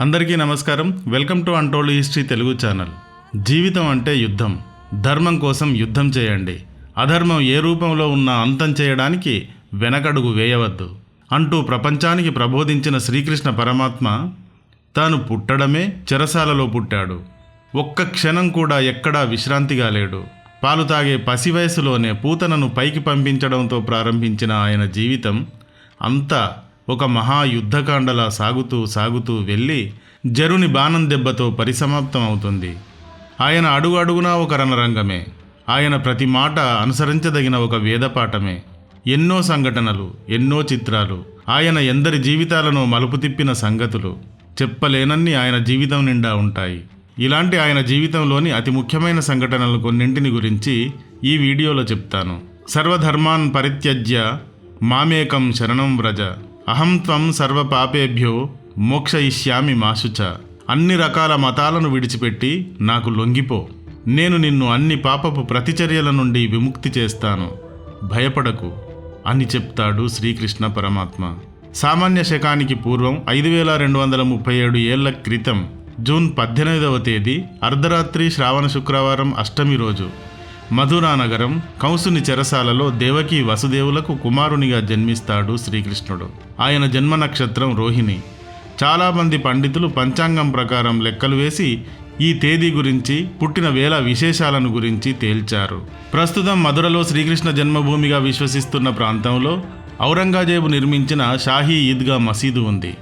అందరికీ నమస్కారం. Welcome to untold history Telugu channel. జీవితం అంటే యుద్ధం. ధర్మం కోసం యుద్ధం చేయండి. అధర్మం ఏ రూపంలో ఉన్నా అంతం చేయడానికి వెనకడుగు వేయవద్దు. అంటూ ప్రపంచానికి ప్రబోధించిన శ్రీకృష్ణ పరమాత్మ తాను పుట్టడమే చెరసాలలో పుట్టాడు. ఒక్క క్షణం కూడా ఎక్కడా విశ్రాంతిగా లేడు. పాలు తాగే పసి వయసులోనే పూతనను పైకి పంపించడంతో ప్రారంభించిన ఆయన జీవితం అంతా ఒక మహాయుద్ధకాండలా సాగుతూ సాగుతూ వెళ్ళి జరుని బాణం దెబ్బతో పరిసమాప్తం అవుతుంది. ఆయన అడుగు అడుగునా ఒక రణరంగమే. ఆయన ప్రతి మాట అనుసరించదగిన ఒక వేదపాఠమే. ఎన్నో సంఘటనలు ఎన్నో చిత్రాలు ఆయన ఎందరి జీవితాలను మలుపు తిప్పిన సంగతులు చెప్పలేనన్ని ఆయన జీవితం నిండా ఉంటాయి. ఇలాంటి ఆయన జీవితంలోని అతి ముఖ్యమైన సంఘటనలు కొన్నింటిని గురించి ఈ వీడియోలో చెప్తాను. సర్వధర్మాన్ పరిత్యజ్య మామేకం శరణం వ్రజ. అహం త్వం సర్వ పాపేభ్యో మోక్షయిష్యామి మాశుచ అన్ని రకాల మతాలను విడిచిపెట్టి నాకు లొంగిపో. నేను నిన్ను అన్ని పాపపు ప్రతిచర్యల నుండి విముక్తి చేస్తాను. భయపడకు. అని చెప్తాడు శ్రీకృష్ణ పరమాత్మ. సామాన్య శకానికి పూర్వం ఐదు వేల రెండు వందల ముప్పై ఏడు ఏళ్ళ క్రితం జూన్ పద్దెనిమిదవ తేదీ అర్ధరాత్రి శ్రావణ శుక్రవారం అష్టమి రోజు మధురా నగరం కంసుని చెరసాలలో దేవకీ వసుదేవులకు కుమారునిగా జన్మిస్తాడు శ్రీకృష్ణుడు. ఆయన జన్మ నక్షత్రం రోహిణి. చాలామంది పండితులు పంచాంగం ప్రకారం లెక్కలు వేసి ఈ తేదీ గురించి పుట్టిన వేల విశేషాలను గురించి తేల్చారు. ప్రస్తుతం మధురలో శ్రీకృష్ణ జన్మభూమిగా విశ్వసిస్తున్న ప్రాంతంలో ఔరంగజేబు నిర్మించిన షాహీ ఈద్గా మసీదు ఉంది.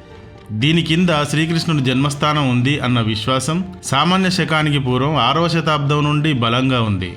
దీని కింద శ్రీకృష్ణుడి జన్మస్థానం ఉంది అన్న విశ్వాసం సామాన్య శకానికి పూర్వం ఆరవ శతాబ్దం నుండి బలంగా ఉంది.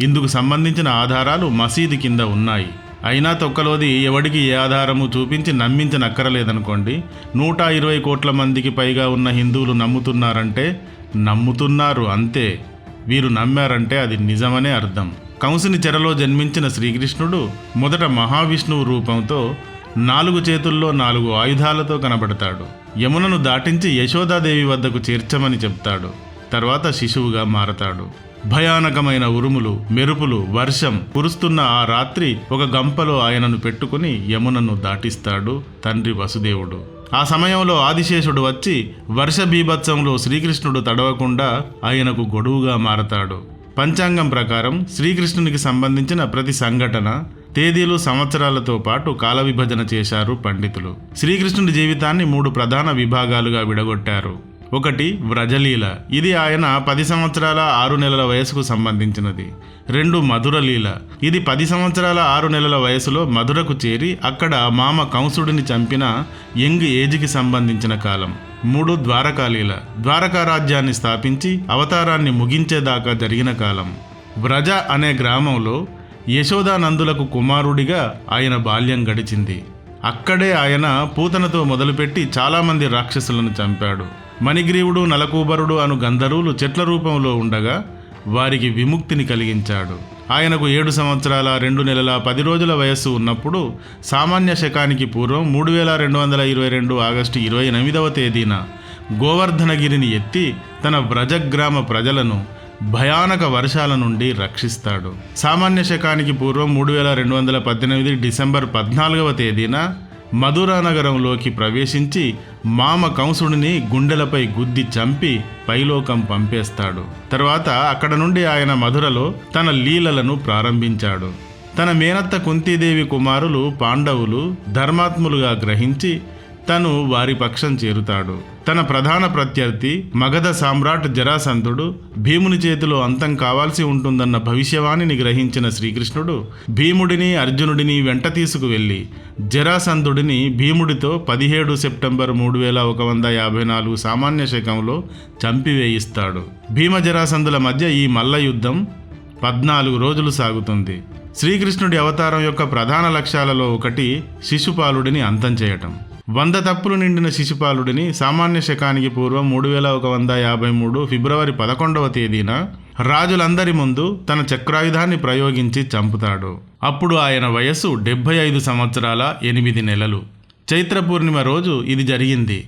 ఇందుకు సంబంధించిన ఆధారాలు మసీదు కింద ఉన్నాయి. అయినా తొక్కలోది ఎవడికి ఏ ఆధారము చూపించి నమ్మించనక్కరలేదనుకోండి నూట ఇరవై కోట్ల మందికి పైగా ఉన్న హిందువులు నమ్ముతున్నారంటే నమ్ముతున్నారు అంతే. వీరు నమ్మారంటే అది నిజమనే అర్థం. కంసుని చెరలో జన్మించిన శ్రీకృష్ణుడు మొదట మహావిష్ణువు రూపంతో నాలుగు చేతుల్లో నాలుగు ఆయుధాలతో కనబడతాడు. యమునను దాటించి యశోదాదేవి వద్దకు చేర్చమని చెప్తాడు. తర్వాత శిశువుగా మారతాడు. భయానకమైన ఉరుములు మెరుపులు వర్షం కురుస్తున్న ఆ రాత్రి ఒక గంపలో ఆయనను పెట్టుకుని యమునను దాటిస్తాడు తండ్రి వసుదేవుడు. ఆ సమయంలో ఆదిశేషుడు వచ్చి వర్ష బీభత్సంలో శ్రీకృష్ణుడు తడవకుండా ఆయనకు గొడువుగా మారతాడు. పంచాంగం ప్రకారం శ్రీకృష్ణునికి సంబంధించిన ప్రతి సంఘటన తేదీలు సంవత్సరాలతో పాటు కాల విభజన చేశారు పండితులు. శ్రీకృష్ణుడి జీవితాన్ని మూడు ప్రధాన విభాగాలుగా విడగొట్టారు. ఒకటి వ్రజలీల. ఇది ఆయన పది సంవత్సరాల ఆరు నెలల వయసుకు సంబంధించినది. రెండు మధురలీల ఇది పది సంవత్సరాల ఆరు నెలల వయసులో మధురకు చేరి అక్కడ మామ కంసుడిని చంపిన యంగ్ ఏజ్కి సంబంధించిన కాలం. మూడు ద్వారకాలీల ద్వారకా రాజ్యాన్ని స్థాపించి అవతారాన్ని ముగించేదాకా జరిగిన కాలం. వ్రజ అనే గ్రామంలో యశోదానందులకు కుమారుడిగా ఆయన బాల్యం గడిచింది. అక్కడే ఆయన పూతనతో మొదలుపెట్టి చాలామంది రాక్షసులను చంపాడు. మణిగ్రీవుడు నలకూబరుడు అను గంధర్వులు చెట్ల రూపంలో ఉండగా వారికి విముక్తిని కలిగించాడు. ఆయనకు ఏడు సంవత్సరాల రెండు నెలల పది రోజుల వయస్సు ఉన్నప్పుడు సామాన్య శకానికి పూర్వం మూడు వేల రెండు వందల ఇరవై రెండు ఆగస్టు ఇరవై ఎనిమిదవ తేదీన గోవర్ధనగిరిని ఎత్తి తన వ్రజగ్రామ ప్రజలను భయానక వర్షాల నుండి రక్షిస్తాడు. సామాన్య శకానికి పూర్వం మూడు వేల రెండు వందల పద్దెనిమిది డిసెంబర్ పద్నాలుగవ తేదీన మధురా నగరంలోకి ప్రవేశించి మామ కంసుడిని గుండెలపై గుద్ది చంపి పైలోకం పంపేస్తాడు. తర్వాత అక్కడ నుండి ఆయన మధురలో తన లీలలను ప్రారంభించాడు. తన మేనత్త కుంతీదేవి కుమారులు పాండవులు ధర్మాత్ములుగా గ్రహించి తను వారి పక్షం చేరుతాడు. తన ప్రధాన ప్రత్యర్థి మగధ సామ్రాట్ జరాసంధుడు భీముని చేతిలో అంతం కావాల్సి ఉంటుందన్న భవిష్యవాణిని గ్రహించిన శ్రీకృష్ణుడు భీముడిని అర్జునుడిని వెంట తీసుకువెళ్ళి జరాసంధుడిని భీముడితో పదిహేడు సెప్టెంబర్ మూడు వేల ఒక వంద యాభై నాలుగు సామాన్య శకంలో చంపివేయిస్తాడు. భీమ జరాసంధుల మధ్య ఈ మల్ల యుద్ధం పద్నాలుగు రోజులు సాగుతుంది. శ్రీకృష్ణుడి అవతారం యొక్క ప్రధాన లక్ష్యాలలో ఒకటి శిశుపాలుడిని అంతం చేయటం. వంద తప్పులు నిండిన శిశుపాలుడిని సామాన్య శకానికి పూర్వం మూడు వేల ఒక వంద యాభై మూడు ఫిబ్రవరి పదకొండవ తేదీన రాజులందరి ముందు తన చక్రాయుధాన్ని ప్రయోగించి చంపుతాడు. అప్పుడు ఆయన వయస్సు డెబ్భై ఐదు సంవత్సరాల ఎనిమిది నెలలు. చైత్ర పూర్ణిమ రోజు ఇది జరిగింది.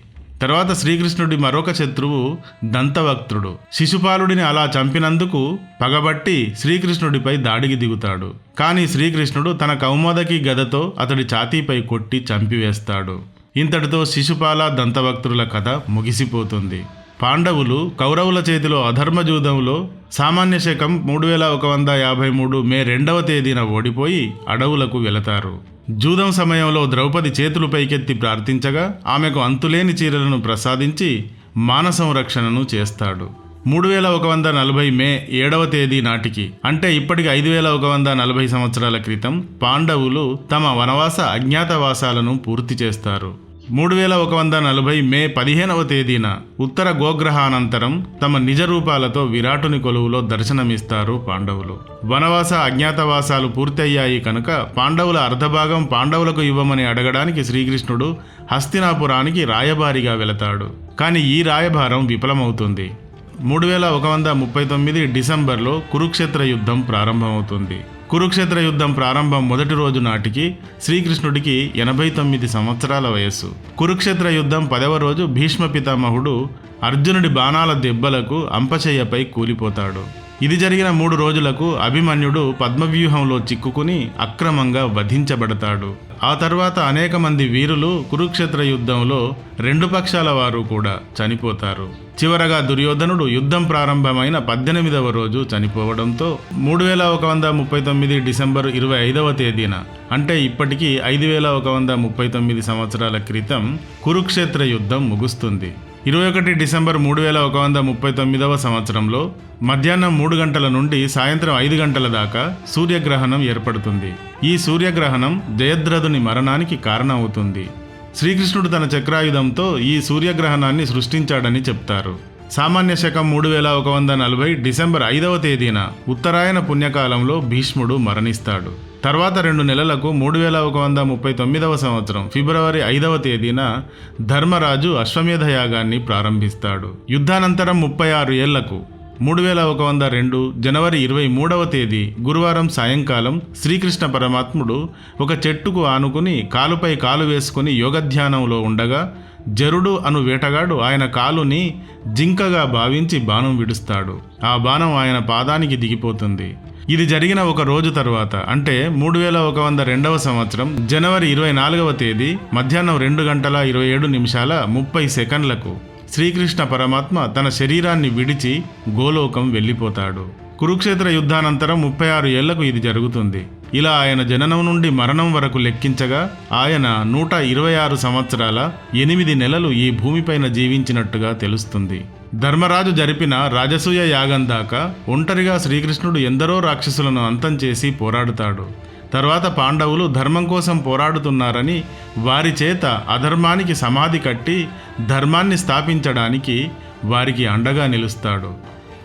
తర్వాత శ్రీకృష్ణుడి మరొక శత్రువు దంతవక్త్రుడు. శిశుపాలుడిని అలా చంపినందుకు పగబట్టి శ్రీకృష్ణుడిపై దాడికి దిగుతాడు. కానీ శ్రీకృష్ణుడు తన కౌమోదకి గదతో అతడి ఛాతీపై కొట్టి చంపివేస్తాడు. ఇంతటితో శిశుపాల దంతభక్తుల కథ ముగిసిపోతుంది. పాండవులు కౌరవుల చేతిలో అధర్మజూదంలో సామాన్య శకం మూడు వేల ఒక వంద యాభై మూడు మే రెండవ తేదీన ఓడిపోయి అడవులకు వెళతారు. జూదం సమయంలో ద్రౌపది చేతులు పైకెత్తి ప్రార్థించగా ఆమెకు అంతులేని చీరలను ప్రసాదించి మాన సంరక్షణను చేస్తాడు. మూడు వేల ఒక వంద నలభై మే ఏడవ తేదీ నాటికి. అంటే ఇప్పటికి ఐదు వేల ఒక వంద నలభై సంవత్సరాల క్రితం పాండవులు తమ వనవాస అజ్ఞాతవాసాలను పూర్తి చేస్తారు. మూడు వేల ఒక వంద నలభై మే పదిహేనవ తేదీన ఉత్తర గోగ్రహానంతరం తమ నిజ రూపాలతో విరాటుని కొలువులో దర్శనమిస్తారు పాండవులు. వనవాస అజ్ఞాతవాసాలు పూర్తయ్యాయి కనుక పాండవుల అర్ధభాగం పాండవులకు ఇవ్వమని అడగడానికి శ్రీకృష్ణుడు హస్తినాపురానికి రాయబారిగా వెళతాడు. కానీ ఈ రాయభారం విఫలమవుతుంది. మూడు వేల ఒక వంద ముప్పై తొమ్మిది డిసెంబర్లో కురుక్షేత్ర యుద్ధం ప్రారంభమవుతుంది. కురుక్షేత్ర యుద్ధం ప్రారంభం మొదటి రోజు నాటికి శ్రీకృష్ణుడికి ఎనభై తొమ్మిది సంవత్సరాల వయస్సు. కురుక్షేత్ర యుద్ధం పదవ రోజు భీష్మ పితామహుడు అర్జునుడి బాణాల దెబ్బలకు అంపశయ్యపై కూలిపోతాడు. ఇది జరిగిన మూడు రోజులకు అభిమన్యుడు పద్మవ్యూహంలో చిక్కుకుని అక్రమంగా వధించబడతాడు. ఆ తర్వాత అనేక మంది వీరులు కురుక్షేత్ర యుద్ధంలో రెండు పక్షాల వారు కూడా చనిపోతారు. చివరగా దుర్యోధనుడు యుద్ధం ప్రారంభమైన పద్దెనిమిదవ రోజు చనిపోవడంతో మూడు వేల ఒక వంద ముప్పై తొమ్మిది డిసెంబర్ ఇరవై ఐదవ తేదీన అంటే ఇప్పటికీ ఐదు వేల ఒక వంద ముప్పై తొమ్మిది సంవత్సరాల క్రితం కురుక్షేత్ర యుద్ధం ముగుస్తుంది. ఇరవై ఒకటి డిసెంబర్ మూడు వేల ఒక వంద ముప్పై తొమ్మిదవ సంవత్సరంలో మధ్యాహ్నం మూడు గంటల నుండి సాయంత్రం ఐదు గంటల దాకా సూర్యగ్రహణం ఏర్పడుతుంది. ఈ సూర్యగ్రహణం జయద్రథుని మరణానికి కారణమవుతుంది. శ్రీకృష్ణుడు తన చక్రాయుధంతో ఈ సూర్యగ్రహణాన్ని సృష్టించాడని చెప్తారు. సామాన్య శకం మూడు వేల ఒక వంద నలభై డిసెంబర్ ఐదవ తేదీన ఉత్తరాయణ పుణ్యకాలంలో భీష్ముడు మరణిస్తాడు. తర్వాత రెండు నెలలకు మూడు వేల ఒక వంద ముప్పై తొమ్మిదవ సంవత్సరం ఫిబ్రవరి ఐదవ తేదీన ధర్మరాజు అశ్వమేధ యాగాన్ని ప్రారంభిస్తాడు. యుద్ధానంతరం ముప్పై ఆరు ఏళ్ళకు మూడు వేల ఒక వంద రెండు జనవరి ఇరవై మూడవ తేదీ గురువారం సాయంకాలం శ్రీకృష్ణ పరమాత్ముడు ఒక చెట్టుకు ఆనుకుని కాలుపై కాలు వేసుకుని యోగధ్యానంలో ఉండగా జరుడు అను వేటగాడు ఆయన కాలుని జింకగా భావించి బాణం విడుస్తాడు. ఆ బాణం ఆయన పాదానికి దిగిపోతుంది. ఇది జరిగిన ఒక రోజు తర్వాత అంటే మూడు వేల ఒక వంద రెండవ సంవత్సరం జనవరి ఇరవై నాలుగవ తేదీ మధ్యాహ్నం రెండు గంటల ఇరవై ఏడు నిమిషాల ముప్పై సెకండ్లకు. శ్రీకృష్ణ పరమాత్మ తన శరీరాన్ని విడిచి గోలోకం వెళ్ళిపోతాడు. కురుక్షేత్ర యుద్ధానంతరం ముప్పై ఆరు ఏళ్ళకు ఇది జరుగుతుంది. ఇలా ఆయన జననం నుండి మరణం వరకు లెక్కించగా ఆయన నూట ఇరవై ఆరు సంవత్సరాల ఎనిమిది నెలలు ఈ భూమిపైన జీవించినట్టుగా తెలుస్తుంది. ధర్మరాజు జరిపిన రాజసూయ యాగం దాకా ఒంటరిగా శ్రీకృష్ణుడు ఎందరో రాక్షసులను అంతం చేసి పోరాడుతాడు. తర్వాత పాండవులు ధర్మం కోసం పోరాడుతున్నారని వారి చేత అధర్మానికి సమాధి కట్టి ధర్మాన్ని స్థాపించడానికి వారికి అండగా నిలుస్తాడు.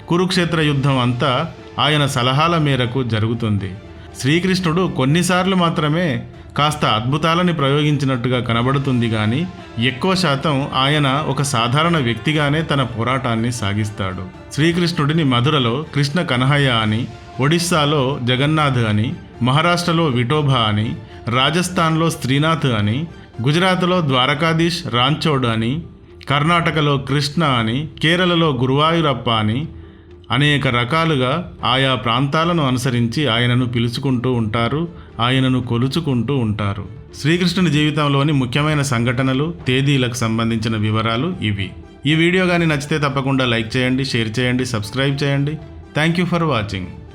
కురుక్షేత్ర యుద్ధం అంతా ఆయన సలహాల మేరకు జరుగుతుంది. శ్రీకృష్ణుడు కొన్నిసార్లు మాత్రమే కాస్త అద్భుతాలని ప్రయోగించినట్టుగా కనబడుతుంది కానీ ఎక్కువ శాతం ఆయన ఒక సాధారణ వ్యక్తిగానే తన పోరాటాన్ని సాగిస్తాడు. శ్రీకృష్ణుడిని మధురలో కృష్ణ కనహయ్య అని ఒడిస్సాలో జగన్నాథ్ అని మహారాష్ట్రలో విఠోబా అని రాజస్థాన్లో శ్రీనాథ్ అని గుజరాత్లో ద్వారకాధీష్ రాంచోడ్ అని కర్ణాటకలో కృష్ణ అని కేరళలో గురువాయూరప్ప అని అనేక రకాలుగా ఆయా ప్రాంతాలను అనుసరించి ఆయనను పిలుచుకుంటూ ఉంటారు ఆయనను కొలుచుకుంటూ ఉంటారు. శ్రీకృష్ణుని జీవితంలోని ముఖ్యమైన సంఘటనలు తేదీలకు సంబంధించిన వివరాలు ఇవి. ఈ వీడియో కానీ నచ్చితే తప్పకుండా లైక్ చేయండి షేర్ చేయండి సబ్స్క్రైబ్ చేయండి. Thank you for watching.